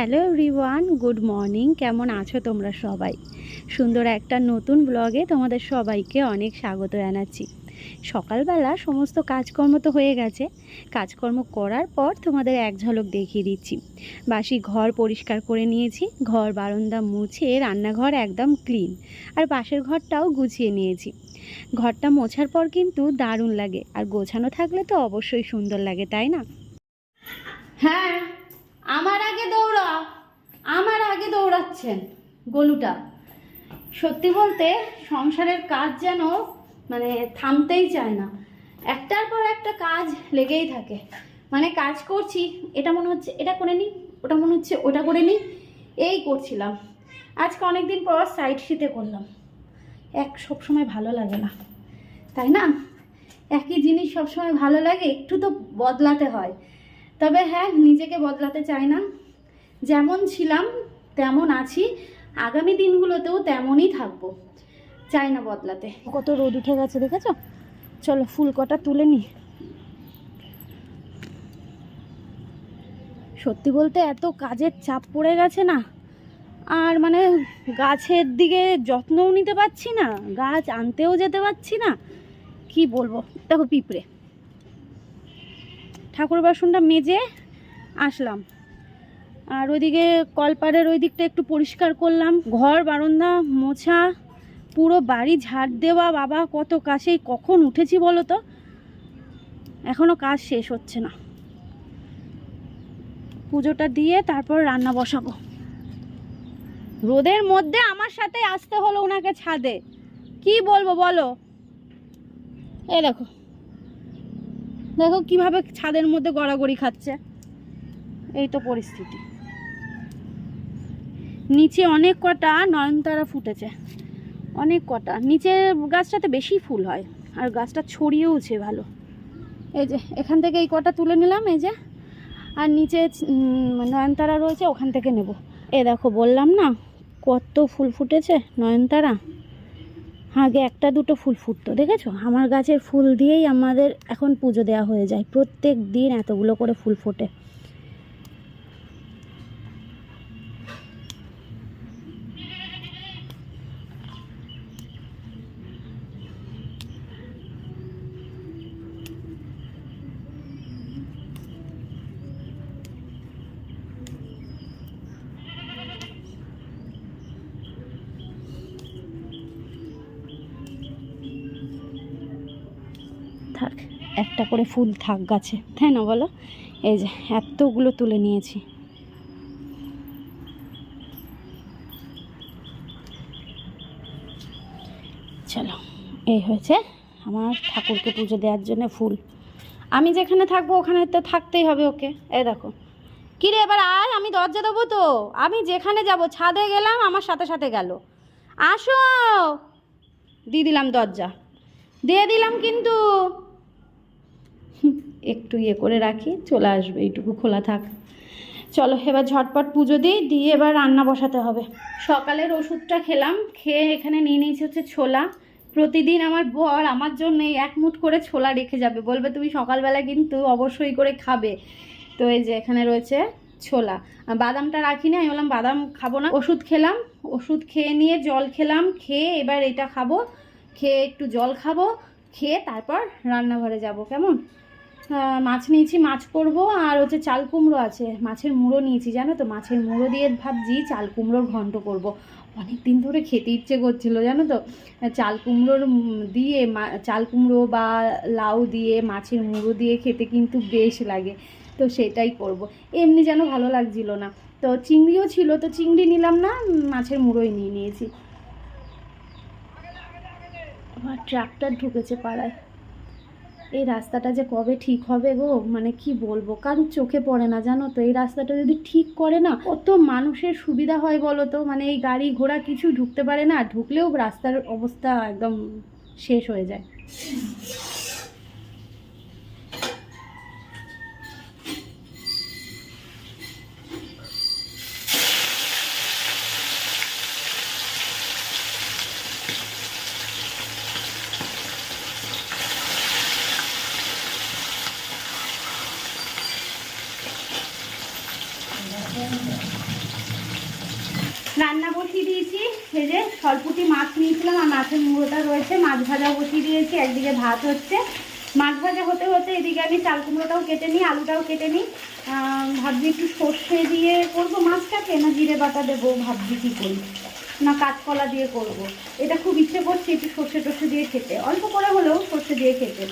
Hello everyone, good morning. কেমন আছো তোমরা সবাই? সুন্দর একটা নতুন ব্লগে তোমাদের সবাইকে অনেক স্বাগত জানাচ্ছি। সকালবেলা সমস্ত কাজকর্ম তো হয়ে গেছে। কাজকর্ম করার পর তোমাদের এক ঝলক দেখিয়ে দিচ্ছি। বাসি ঘর পরিষ্কার করে নিয়েছি, ঘর বারান্দা মুছে রান্নাঘর একদম ক্লিন আর পাশের ঘরটাও গুছিয়ে নিয়েছি। ঘরটা মোছার পর কিন্তু দারুণ লাগে, আর গোছানো থাকলে তো অবশ্যই সুন্দর লাগে, তাই না? হ্যাঁ আমার আগে দৌড়া, আমার আগে দৌড়াচ্ছেন গলুটা। সত্যি বলতে সংসারের কাজ যেন মানে থামতেই চায় না। একটার পর একটা কাজ লেগেই থাকে। মানে কাজ করছি, এটা মনে হচ্ছে এটা করে নিই ওটা মনে হচ্ছে ওটা করে নিই এই করছিলাম। আজকে অনেক দিন পর সাইড শীতে করলাম। এক সবসময় ভালো লাগে না, তাই না? একই জিনিস সবসময় ভালো লাগে, একটু তো বদলাতে হয়। তবে হ্যাঁ নিজেকে বদলাতে চাই না। যেমন ছিলাম, তেমন আছি। আগামী দিনগুলোতেও তেমনই থাকব। চাই না বদলাতে। কত রোদ উঠে গেছে দেখেছ? চলো, ফুল কটা তুলে নি। সত্যি বলতে এত কাজের চাপ পড়ে গেছে না। আর মানে গাছের দিকে যত্নও নিতে পারছি না, গাছ আনতেও যেতে পারছি না। কি বলব? দেখো পিঁপড়ে। ঠাকুর বাসনটা মেজে আসলাম। আর ওইদিকে কলপাড়ের ওই দিকটা একটু পরিষ্কার করলাম। ঘর, বারান্দা মোছা, পুরো বাড়ি ঝাড় দেওয়া। বাবা, কত কাছেই কখন উঠেছি বলো তো? এখনও কাজ শেষ হচ্ছে না। পুজোটা দিয়ে তারপর রান্না বসাবো। রোদের মধ্যে আমার সাথে আসতে হলো ওনাকে ছাদে। কি বলব বলো? এ দেখো। দেখো কীভাবে ছাদের মধ্যে গড়াগড়ি খাচ্ছে। এই তো পরিস্থিতি। নিচে অনেক কটা নয়নতারা ফুটেছে। অনেক কটা। নিচে গাছটাতে বেশি ফুল হয়, আর গাছটা ছড়িয়েওছে ভালো। এই যে, এখান থেকে এই কটা তুলে নিলাম, এই যে। আর নিচে নয়নতারা রয়েছে, ওখান থেকে নেব। এ দেখো, বললাম না, কত ফুল ফুটেছে নয়নতারা? আগে একটা দুটো ফুল ফুটতো, দেখেছ? আমার গাছের ফুল দিয়েই আমাদের এখন পুজো দেওয়া হয়ে যায় প্রত্যেক দিন এতগুলো করে ফুল ফোটে থাক একটা করে ফুল থাক গাছে, তাই না বলো? এই যে এতগুলো তুলে নিয়েছি। চলো, এই হয়েছে আমার ঠাকুরকে পুজো দেওয়ার জন্য ফুল। আমি যেখানে থাকব ওখানে তো থাকতেই হবে ওকে। এই দেখো। কিরে এবার আয়, আমি দরজা দেবো তো। আমি যেখানে যাব, ছাদে গেলাম, আমার সাথে সাথে গেল। আসো। দিয়ে দিলাম দরজা। দিয়ে দিলাম কিন্তু। একটু ইয়ে করে রাখি, চলে আসবে, এইটুকু খোলা থাক। চলো, এবার ঝটপট পুজো দিই, দিয়ে এবার রান্না বসাতে হবে। সকালের ওষুধটা খেলাম, খেয়ে এখানে নিয়ে নিয়েছি হচ্ছে ছোলা। প্রতিদিন আমার বর আমার জন্য এক মুঠ করে ছোলা রেখে যাবে। বলবে, তুমি সকালবেলা কিন্তু অবশ্যই করে খাবে। তো এই যে এখানে রয়েছে ছোলা। বাদামটা রাখিনি আমি বললাম, বাদাম খাব না। ওষুধ খেলাম, ওষুধ খেয়ে নিয়ে জল খেলাম, খেয়ে এবার এটা খাব, খেয়ে একটু জল খাব, খেয়ে তারপর রান্নাঘরে যাব, কেমন? মাছ নিয়েছি, মাছ করব, আর হচ্ছে চাল কুমড়ো আছে। মাছের মুড়ো নিয়েছি, জানো তো? মাছের মুড়ো দিয়ে ভাবছি চাল কুমড়োর ঘন্ট করব। অনেক দিন ধরে খেতে ইচ্ছে করছিল, জানো তো? চাল কুমড়োর দিয়ে চাল কুমড়ো বা লাউ দিয়ে, মাছের মুড়ো দিয়ে খেতে কিন্তু বেশ লাগে। তো সেটাই করব। এমনি যেন ভালো লাগছিল না। তো চিংড়িও ছিল, তো চিংড়ি নিলাম না, মাছের মুড়োই নিয়ে নিয়েছি। আমার ট্রাক্টর ঢুকেছে পাড়ায়। এই রাস্তাটা যে কবে ঠিক হবে গো? মানে কি বলব? কারোর চোখে পড়ে না, জানো তো? এই রাস্তাটা যদি ঠিক করে না, কত মানুষের সুবিধা হয় বলো তো? মানে এই গাড়ি ঘোড়া কিছু ঢুকতে পারে না, ঢুকলেও রাস্তার অবস্থা একদম শেষ হয়ে যায়। মাছ নিয়েছিলাম আর মাছের মুড়োটা রয়েছে। মাছ ভাজা বসিয়ে দিয়েছি, একদিকে ভাত হচ্ছে। মাছ ভাজা হতে হতে এদিকে আমি চাল কুমড়োটাও কেটে নিই, আলুটাও কেটে নিই। ভাবছি একটু সর্ষে দিয়ে করব মাছটাকে না জিরে বাটা দেবো, ভাবছি কী করি। না কাঁচকলা দিয়ে করব। এটা খুব ইচ্ছে করছে একটু সর্ষে টর্ষে দিয়ে খেতে। অল্প করে হলেও সর্ষে দিয়ে খেতে।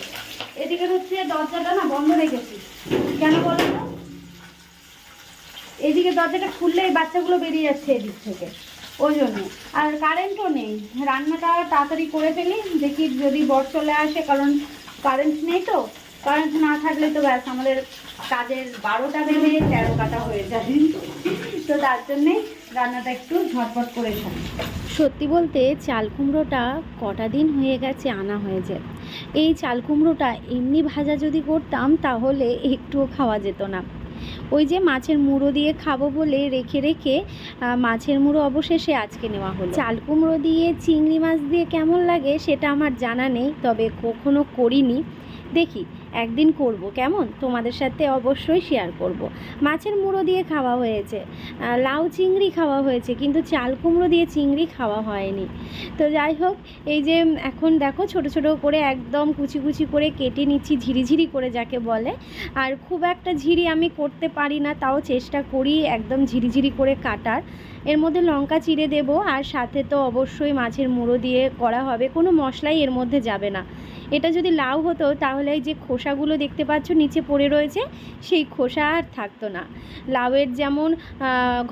এদিকে হচ্ছে দরজাটা না বন্ধ রেখেছি। কেন বলো এদিকে দরজাটা খুললে এই বাচ্চাগুলো বেরিয়ে যাচ্ছে এদিক থেকে। ওই জন্য আর কারেন্টও নেই। রান্নাটা তাড়াতাড়ি করে ফেলি, দেখি যদি বর চলে আসে, কারণ কারেন্ট নেই তো। কারেন্ট না থাকলে তো ব্যাস আমাদের কাজের বারোটা বেজে তেরো কাটা হয়ে যায়। তো তার জন্যে রান্নাটা একটু ঝটপট করে খাই। সত্যি বলতে চাল কুমড়োটা কটা দিন হয়ে গেছে আনা হয়েছে। এই চাল কুমড়োটা এমনি ভাজা যদি করতাম, তাহলে একটুও খাওয়া যেত না। ওই যে মাছের মুড়ো দিয়ে খাব বলে রেখে রেখে মাছের মুড়ো অবশেষে আজকে নেওয়া হলো। চাল কুমড়ো দিয়ে চিংড়ি মাছ দিয়ে কেমন লাগে সেটা আমার জানা নেই, তবে কখনো করিনি। দেখি একদিন করব, কেমন? তোমাদের সাথে অবশ্যই শেয়ার করব। মাছের মুড়ো দিয়ে খাওয়া হয়েছে লাউ চিংড়ি খাওয়া হয়েছে, কিন্তু চাল কুমড়ো দিয়ে চিংড়ি খাওয়া হয়নি। তো যাই হোক, এই যে এখন দেখো ছোট ছোট করে একদম কুচি কুচি করে কেটে নিচ্ছি ঝিরিঝিরি করে যাকে বলে। আর খুব একটা ঝিরি আমি করতে পারি না, তাও চেষ্টা করি একদম ঝিরিঝিরি করে কাটার। এর মধ্যে লঙ্কা চিড়ে দেব আর সাথে তো অবশ্যই মাছের মুড়ো দিয়ে করা হবে। কোনো মশলাই এর মধ্যে যাবে না। এটা যদি লাউ হতো তাহলে যে খোসাগুলো দেখতে পাচ্ছ নিচে পড়ে রয়েছে, সেই খোসা আর থাকতো না। লাউয়ের যেমন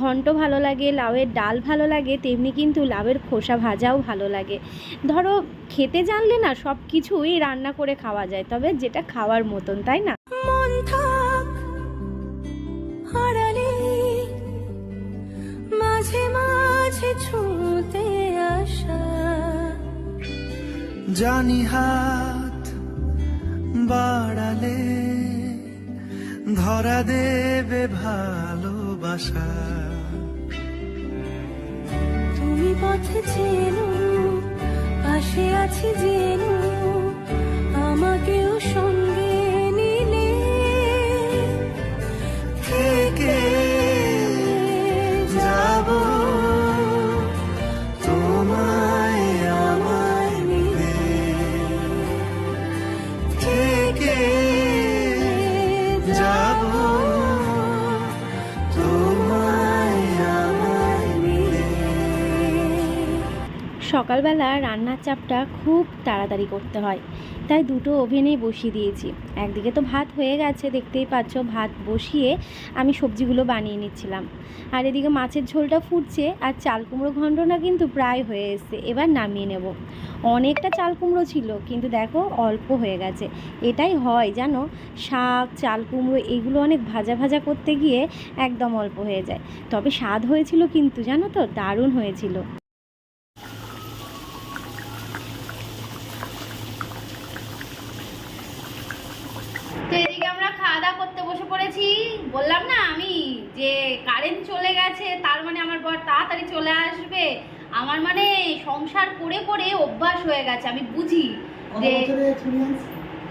ঘন্ট ভালো লাগে, লাউয়ের ডাল ভালো লাগে, তেমনি কিন্তু লাউয়ের খোসা ভাজাও ভালো লাগে। ধরো খেতে জানলে না সব কিছুই রান্না করে খাওয়া যায়, তবে যেটা খাওয়ার মতন, তাই না? ছুঁতে আসা। জানি হাত বাড়ালে ধরা দেবে ভালোবাসা। তুমি পথে চেনো পাশে আছি জেনো আমাকেও সঙ্গে সকালবেলা রান্নার চাপটা খুব তাড়াতাড়ি করতে হয়। তাই দুটো ওভেনেই বসিয়ে দিয়েছি। একদিকে তো ভাত হয়ে গেছে, দেখতেই পাচ্ছ ভাত বসিয়ে আমি সবজিগুলো বানিয়ে নিচ্ছিলাম। আর এদিকে মাছের ঝোলটা ফুটছে আর চাল কুমড়ো ঘন্টনা কিন্তু প্রায় হয়ে এসছে। এবার নামিয়ে নেব। অনেকটা চাল কুমড়ো ছিল, কিন্তু দেখো অল্প হয়ে গেছে। এটাই হয় জানো, শাক, চাল কুমড়ো এগুলো অনেক ভাজা ভাজা করতে গিয়ে একদম অল্প হয়ে যায়। তবে স্বাদ হয়েছিল কিন্তু জানো তো, দারুণ হয়েছিল তো এদিকে আমরা খাওয়া দাওয়া করতে বসে পড়েছি। বললাম না আমি যে কারেন্ট চলে গেছে তার মানে আমার বর তাড়াতাড়ি চলে আসবে। আমার মানে সংসার করে করে অভ্যাস হয়ে গেছে আমি বুঝি যে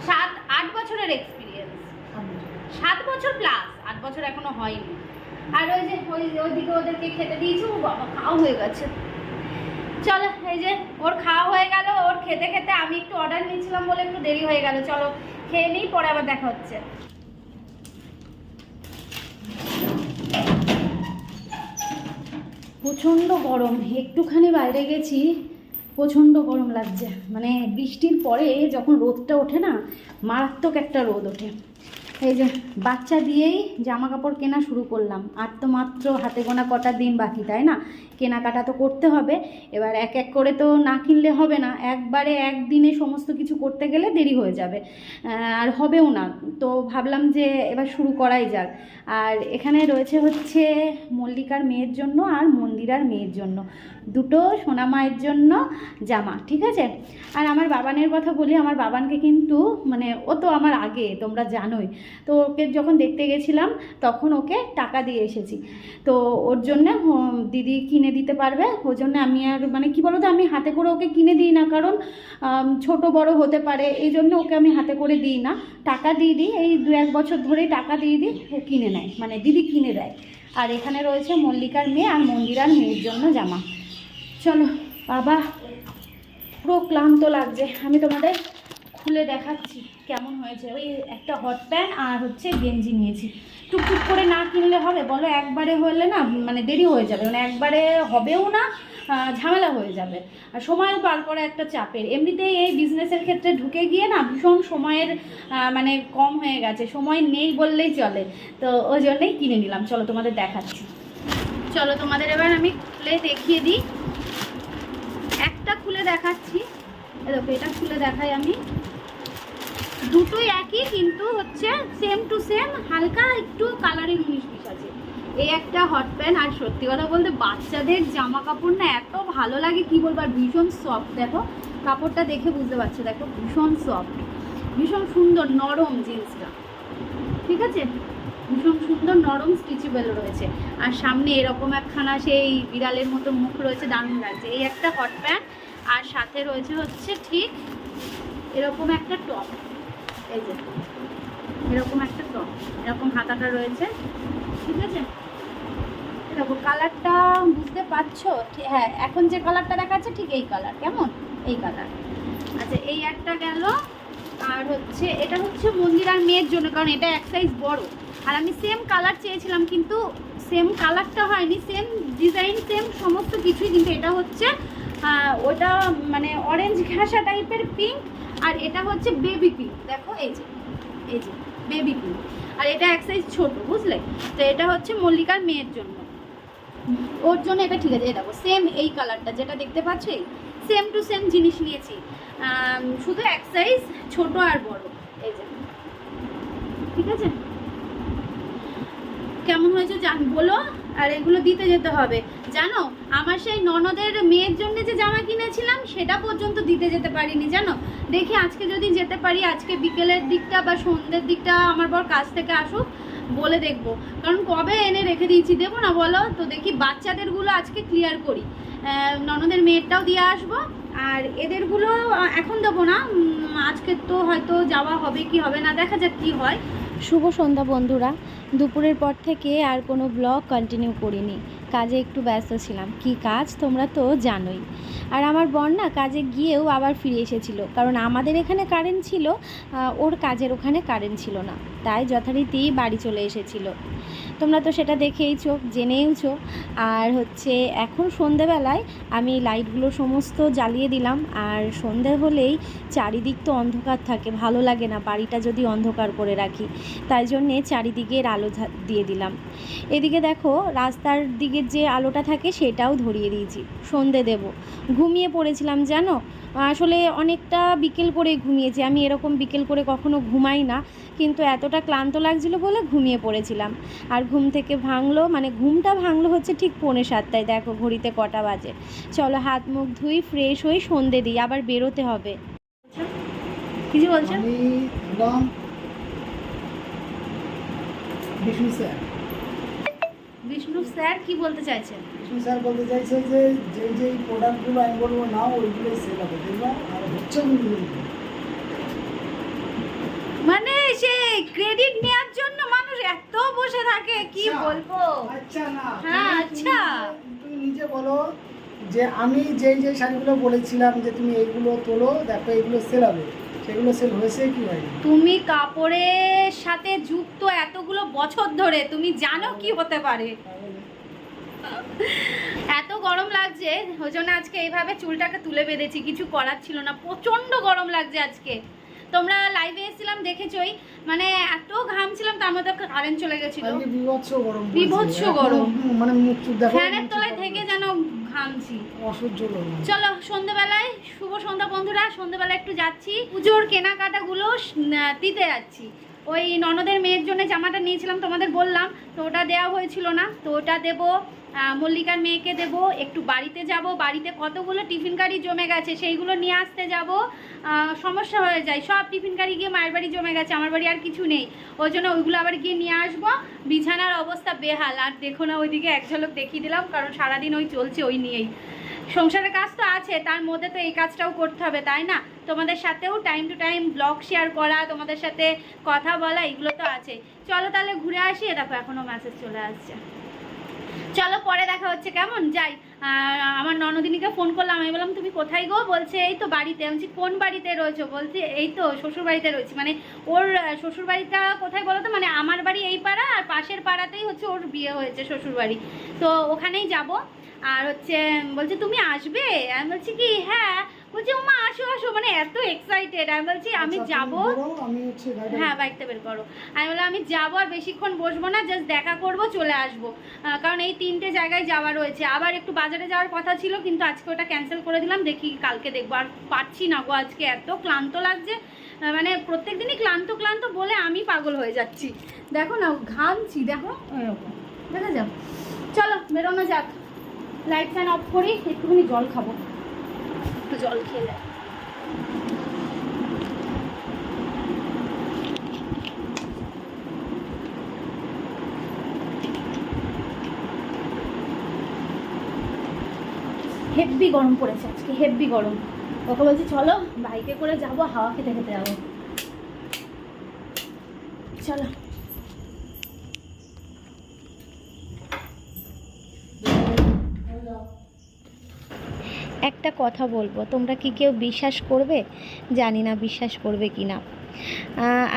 সাত আট বছরের এক্সপিরিয়েন্স সাত বছর। প্লাস আট বছর এখনও হয়নি। আর ওই যে ওই ওইদিকে ওদেরকে খেতে দিয়েছি ও বাবা খাওয়া হয়ে গেছে। চলো এই যে ওর খাওয়া হয়ে গেল ওর খেতে খেতে আমি একটু অর্ডার নিয়েছিলাম বলে একটু দেরি হয়ে গেল। চলো খেয়ে নিই পরে আবার দেখা হচ্ছে। প্রচণ্ড গরম। একটুখানি বাইরে গেছি, প্রচণ্ড গরম লাগছে। মানে বৃষ্টির পরে যখন রোদটা ওঠে না, মারাত্মক একটা রোদ ওঠে। এই যে বাচ্চা দিয়েই জামা কাপড় কেনা শুরু করলাম। আর তো মাত্র হাতে গোনা কটা দিন বাকি, তাই না? কেনাকাটা তো করতে হবে। এবার এক এক করে তো না কিনলে হবে না। একবারে একদিনে সমস্ত কিছু করতে গেলে দেরি হয়ে যাবে। আর হবেও না। তো ভাবলাম যে এবার শুরু করাই যাক। আর এখানে রয়েছে হচ্ছে মল্লিকার মেয়ের জন্য আর মন্দিরার মেয়ের জন্য। দুটো সোনা মায়ের জন্য জামা, ঠিক আছে? আর আমার বাবানের কথা বলি, আমার বাবানকে কিন্তু মানে ও তো আমার আগে, তোমরা জানোই। তো ওকে যখন দেখতে গেছিলাম, তখন ওকে টাকা দিয়ে এসেছি। তো ওর জন্য দিদি কিনে দিতে পারবে। ওই জন্য আমি আর মানে কি বলতো, আমি হাতে করে ওকে কিনে দিই না। কারণ ছোট বড় হতে পারে, এই জন্য ওকে আমি হাতে করে দিই না। টাকা দিয়ে দিই, এই দু এক বছর ধরেই টাকা দিয়ে দিই, ও কিনে নেয় মানে দিদি কিনে দেয়। আর এখানে রয়েছে মল্লিকার মেয়ে আর মন্দিরার মেয়ের জন্য জামা। চলো, বাবা, পুরো ক্লান্ত লাগছে। আমি তোমাদের খুলে দেখাচ্ছি কেমন হয়েছে। ওই একটা হট প্যান্ট আর হচ্ছে গেঞ্জি নিয়েছি। টুকটুক করে না কিনলে হবে? বলো, একবারে হলে না মানে দেরি হয়ে যাবে। মানে একবারে হবেও না ঝামেলা হয়ে যাবে। আর সময়ও পার করা একটা চাপের। এমনিতেই এই বিজনেসের ক্ষেত্রে ঢুকে গিয়ে না ভীষণ সময়ের মানে কম হয়ে গেছে। সময় নেই বললেই চলে। তো ওই জন্যই কিনে নিলাম। চলো তোমাদের দেখাচ্ছি। চলো তোমাদের এবার আমি খুলে দেখিয়ে দিই। একটা খুলে দেখাচ্ছি। দেখো, এটা খুলে দেখাই আমি। দুটোই একই, কিন্তু হচ্ছে সেম টু সেম হালকা একটু কালারিং উনিশ বিশ আছে। এই একটা হট প্যান্ট আর সত্যি কথা বলতে বাচ্চাদের জামা কাপড় না এত ভালো লাগে, কি বলব, আর ভীষণ সফট দেখো। কাপড়টা দেখে বুঝতে পারছ, দেখো, ভীষণ সফট ভীষণ সুন্দর নরম জিন্সটা। ঠিক আছে? ভীষণ সুন্দর নরম স্টিচেবল রয়েছে। আর সামনে এরকম একখানা সেই বিড়ালের মতো মুখ রয়েছে, দারুণ লাগছে। এই একটা হট প্যান্ট আর সাথে রয়েছে হচ্ছে ঠিক এরকম একটা টপ এই যে, এরকম একটা টপ এরকম হাতাটা রয়েছে, ঠিক আছে? দেখো কালারটা বুঝতে পারছ? হ্যাঁ এখন যে কালারটা দেখাচ্ছে ঠিক এই কালার কেমন? এই কালার আচ্ছা এই একটা গেল, আর হচ্ছে, এটা হচ্ছে মন্দিরার মেয়ের জন্য, কারণ এটা এক সাইজ বড়। আর আমি সেম কালার চেয়েছিলাম, কিন্তু সেম কালারটা হয়নি সেম ডিজাইন সেম সমস্ত কিছুই, কিন্তু এটা হচ্ছে ওটা মানে অরেঞ্জ ঘাসা টাইপের পিঙ্ক আর এটা হচ্ছে বেবি পিঙ্ক দেখো, এই যে এই যে বেবি পিঙ্ক আর এটা এক সাইজ ছোট, বুঝলে? তো এটা হচ্ছে মল্লিকার মেয়ের জন্য। ওর জন্য এটা ঠিক আছে। এই দেখো সেম এই কালারটা যেটা দেখতে পাচ্ছ সেম টু সেম জিনিস নিয়েছি। শুধু এক সাইজ ছোট আর বড়। এই যে, ঠিক আছে? কেমন হয়েছে জান, বলো। আর এগুলো দিতে যেতে হবে। জানো, আমার সেই ননদের মেয়ের জন্য যে জামা কিনেছিলাম, সেটা পর্যন্ত দিতে যেতে পারিনি, জানো? দেখি আজকে যদি যেতে পারি, আজকে বিকেলের দিকটা বা সন্ধ্যের দিকটা আমার বর কাছ থেকে আসুক, বলে দেখব। কারণ কবে এনে রেখে দিয়েছি, দেবো না বলো? তো দেখি বাচ্চাদেরগুলো আজকে ক্লিয়ার করি। ননদের মেয়েরটাও দিয়ে আসব, আর এদেরগুলো এখন দেবো না। আজকে তো হয়তো যাওয়া হবে কি হবে না, দেখা যাক কি হয়। শুভ সন্ধ্যা বন্ধুরা। দুপুরের পর থেকে আর কোনো ব্লগ কন্টিনিউ করিনি। কাজে একটু ব্যস্ত ছিলাম। কি কাজ? তোমরা তো জানোই। আর আমার বর না কাজে গিয়েও আবার ফিরে এসেছিল। কারণ আমাদের এখানে কারেন্ট ছিল ওর কাজের ওখানে কারেন্ট ছিল না। তাই যথারীতি বাড়ি চলে এসেছিল। তোমরা তো সেটা দেখেইছো জেনেইছো আর হচ্ছে এখন সন্ধেবেলায় আমি লাইটগুলো সমস্ত জ্বালিয়ে দিলাম। আর সন্ধে হলেই চারিদিক তো অন্ধকার থাকে। ভালো লাগে না বাড়িটা যদি অন্ধকার করে রাখি। তাই জন্যে চারিদিকের আলো ধা- দিয়ে দিলাম। এদিকে দেখো, রাস্তার দিকে যে আলোটা থাকে সেটাও ধরিয়ে দিয়েছি। সন্ধে দেব। ঘুমিয়ে পড়েছিলাম, জানো? আসলে অনেকটা বিকেল করে ঘুমিয়েছি। আমি এরকম বিকেল করে কখনো ঘুমাই না, কিন্তু এতটা ক্লান্ত লাগছিল বলে ঘুমিয়ে পড়েছিলাম। আর ঘুম থেকে ভাঙলো মানে ঘুমটা ভাঙলো হচ্ছে ঠিক পৌনে সাতটায়। দেখো, ঘড়িতে কটা বাজে। চলো, হাত মুখ ধুই ফ্রেশ হই, সন্ধে দিই। আবার বেরোতে হবে। কিছু বলছো? বিষ্ণু স্যার বিষ্ণু স্যার কি বলতে চাইছেন বিষ্ণু স্যার বলতে চাইছে যে যেই যেই প্রোডাক্টগুলো আমি বলব ওইগুলোই সেল হবে দেখবা আর হচ্ছে মানে সে ক্রেডিট নেওয়ার জন্য মানুষ এত বসে থাকে কি আচ্ছা। বলব আচ্ছা না হ্যাঁ, তুমি- আচ্ছা। তুমি- তুমি নিজে বলো যে আমি যেই যেই শাড়িগুলো বলেছিলাম যে তুমি এইগুলো তোলো দেখো এইগুলো সেল হবে সেগুলো সেল হয়েছে কি হয়নি? তুমি কাপড়ের সাথে যুক্ত এতগুলো বছর ধরে তুমি জানো কি হতে পারে। এত গরম লাগছে ওই জন্য আজকে এইভাবে চুলটাকে তুলে বেঁধেছি কিছু করার ছিল না প্রচণ্ড গরম লাগছে আজকে। তোমরা লাইভে এসেছিলাম দেখেছই মানে এত ঘামছিলাম তার মধ্যে কারেন্ট চলে গেছিল। বিভৎস গরম বিভৎস গরম। মানে মুখ চুপ দেখো ফ্যানের তলায় ঘামছি অসহ্য চলো সন্ধেবেলায় শুভ সন্ধ্যা বন্ধুরা সন্ধেবেলায় একটু যাচ্ছি। পুজোর কেনাকাটাগুলো দিতে যাচ্ছি। ওই ননদের মেয়ের জন্য জামাটা নিয়েছিলাম, তোমাদের বললাম, তো ওটা দেওয়া হয়েছিল না, তো ওটা দেবো মল্লিকার মেয়েকে দেব, একটু বাড়িতে যাব, বাড়িতে কতগুলো টিফিন গাড়ি জমে গেছে সেইগুলো নিয়ে আসতে যাব সমস্যা হয়ে যায়, সব টিফিন গাড়ি গিয়ে মায়ের বাড়ি জমে গেছে, আমার বাড়ি আর কিছু নেই, ওই জন্য ওইগুলো আবার গিয়ে নিয়ে আসব, বিছানার অবস্থা বেহাল, আর দেখো না, ওইদিকে এক ঝলক দেখিয়ে দিলাম, কারণ সারাদিন ওই চলছে, ওই নিয়েই। সংসারের কাজ তো আছে তার মধ্যে তো এই কাজটাও করতে হবে তাই না? তোমাদের সাথেও time to time blog share করা তোমাদের সাথে কথা বলা এগুলো তো আছে। চলো তাহলে ঘুরে আসি দেখো এখনও মেসেজ চলে আসছে। চলো পরে দেখা হচ্ছে কেমন? যাই আমার ননদিনীকে ফোন করলাম আমি বললাম তুমি কোথায় গো? বলছে এই তো বাড়িতে। বলছি, কোন বাড়িতে রয়েছো? বলছে এই তো শ্বশুর বাড়িতে রয়েছি। মানে ওর শ্বশুর বাড়িটা কোথায় বলো তো? মানে আমার বাড়ি এই পাড়া আর পাশের পাড়াতেই হচ্ছে ওর বিয়ে হয়েছে শ্বশুর বাড়ি তো ওখানেই যাব। আর হচ্ছে বলছে তুমি আসবে? আমি বলছি কি হ্যাঁ। বলছি ওমা আসো আসো। মানে এত এক্সাইটেড আমি বলছি আমি আচ্ছা, যাব। আমি হচ্ছে হ্যাঁ বাইকটা বের করো। আমি বললাম আমি যাব আর বেশিক্ষণ বসবো না জাস্ট দেখা করব চলে আসব। কারণ এই তিনটে জায়গায় যাওয়া রয়েছে। আবার একটু বাজারে যাওয়ার কথা ছিল কিন্তু আজকে ওটা ক্যান্সেল করে দিলাম। দেখি কালকে দেখব। আর পারছি না গো আজকে এত ক্লান্ত লাগছে। মানে প্রত্যেক দিনই ক্লান্ত ক্লান্ত বলে আমি পাগল হয়ে যাচ্ছি। দেখো না ঘামছি দেখো। দেখা যাও চলো বেরোনো যাক। লাইট ফ্যান অফ করি একটুখানি জল খাব। একটু জল খেয়ে যাই হেব্বি গরম পড়েছে আজকে হেব্বি গরম। ওকে বলছি চলো বাইকে করে যাব হাওয়া খেতে খেতে যাব। চলো। একটা কথা বলব, তোমরা কি কেউ বিশ্বাস করবে? জানি না বিশ্বাস করবে কি না।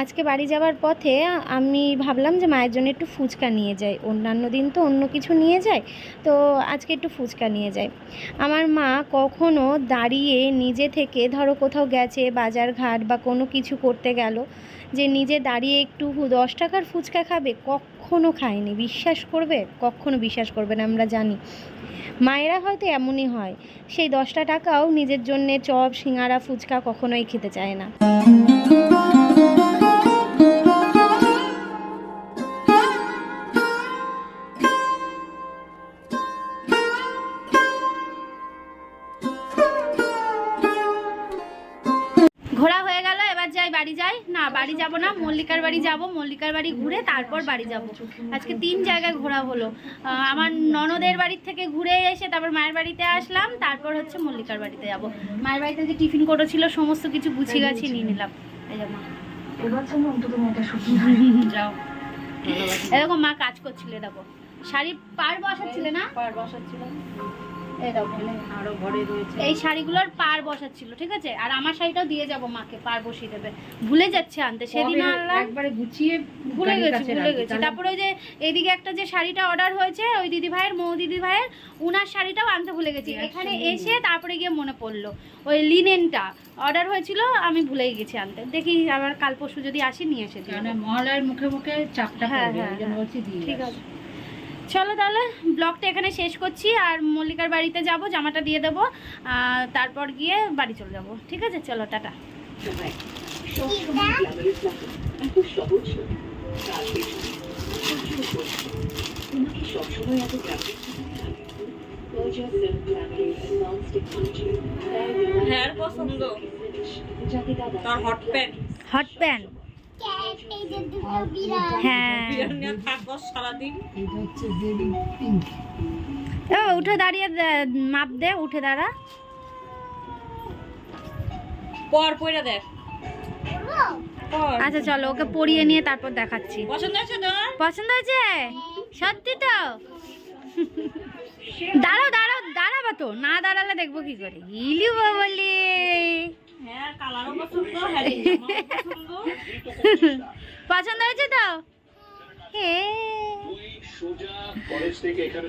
আজকে বাড়ি যাওয়ার পথে আমি ভাবলাম যে মায়ের জন্য একটু ফুচকা নিয়ে যাই। অন্যান্য দিন তো অন্য কিছু নিয়ে যায়, তো আজকে একটু ফুচকা নিয়ে যাই। আমার মা কখনো দাঁড়িয়ে নিজে থেকে ধরো কোথাও গেছে, বাজার ঘাট বা কোনো কিছু করতে গেল, যে নিজে দাঁড়িয়ে একটু দশ টাকার ফুচকা খাবে কখনো খায়নি। বিশ্বাস করবে? কখনো বিশ্বাস করবে না, আমরা জানি। মায়েরা হয়তো এমনই হয়। সেই দশটা টাকাও নিজের জন্যে চপ, সিঙ্গারা, ফুচকা কখনোই খেতে চায় না। যাব না মল্লিকার বাড়ি যাব মল্লিকার বাড়ি ঘুরে তারপর বাড়ি যাব। আজকে তিন জায়গায় ঘোরা হলো। আমার ননদের বাড়ির থেকে ঘুরে এসে তারপর মায়ের বাড়িতে আসলাম তারপর হচ্ছে মল্লিকার বাড়িতে যাব। মায়ের বাড়িতে যে টিফিন কোটো ছিল সমস্ত কিছু গুছিয়ে গাছি নিয়ে নিলাম। এই যাও। এরকম মা কাজ করছিল দেখো। শাড়ি পার বসাচ্ছিলে না? পার বসাচ্ছিল এই দেখো আরও ঘরে রয়েছে। এই শাড়িগুলোর পার বসাচ্ছিল ঠিক আছে? আর আমার শাড়িটাও দিয়ে যাব মাকে পার বসিয়ে দেবে। ভুলে যাচ্ছে আনতে সেদিন আনলাম একবারে গুছিয়ে ভুলে গেছি ভুলে গেছি। তারপরে ওই যে এদিকে একটা যে শাড়িটা অর্ডার হয়েছে ওই দিদি ভাইয়ের মৌ দিদি ভাইয়ের উনার শাড়িটাও আনতে ভুলে গেছি। এখানে এসে তারপরে গিয়ে মনে পড়ল ওই লিনেনটা অর্ডার হয়েছিল আমি ভুলেই গেছি আনতে। দেখি আবার কাল পরশু যদি আসি নিয়ে এসে দিই মুখে মুখে চাপটা হ্যাঁ, হ্যাঁ, হ্যাঁ। ঠিক আছে। চলো তাহলে ব্লগটা এখানে শেষ করছি আর মল্লিকার বাড়িতে যাব জামাটা দিয়ে দেবো তারপর গিয়ে বাড়ি চলে যাব। ঠিক আছে? চলো টাটা। হট প্যান্ট হ্যাঁ। উঠে দাঁড়িয়ে মাপ দে উঠে দাঁড়া। পর দেখ। আচ্ছা চলো ওকে পরিয়ে নিয়ে তারপর দেখাচ্ছি। পছন্দ হয়েছে সত্যি তো? দাঁড়াও দাঁড়াও দাঁড়াবা তো। না দাঁড়ালে দেখব কি করে। ইলু কালারও পছন্দ হ্যাঁ পছন্দ পছন্দ হয়েছে তো?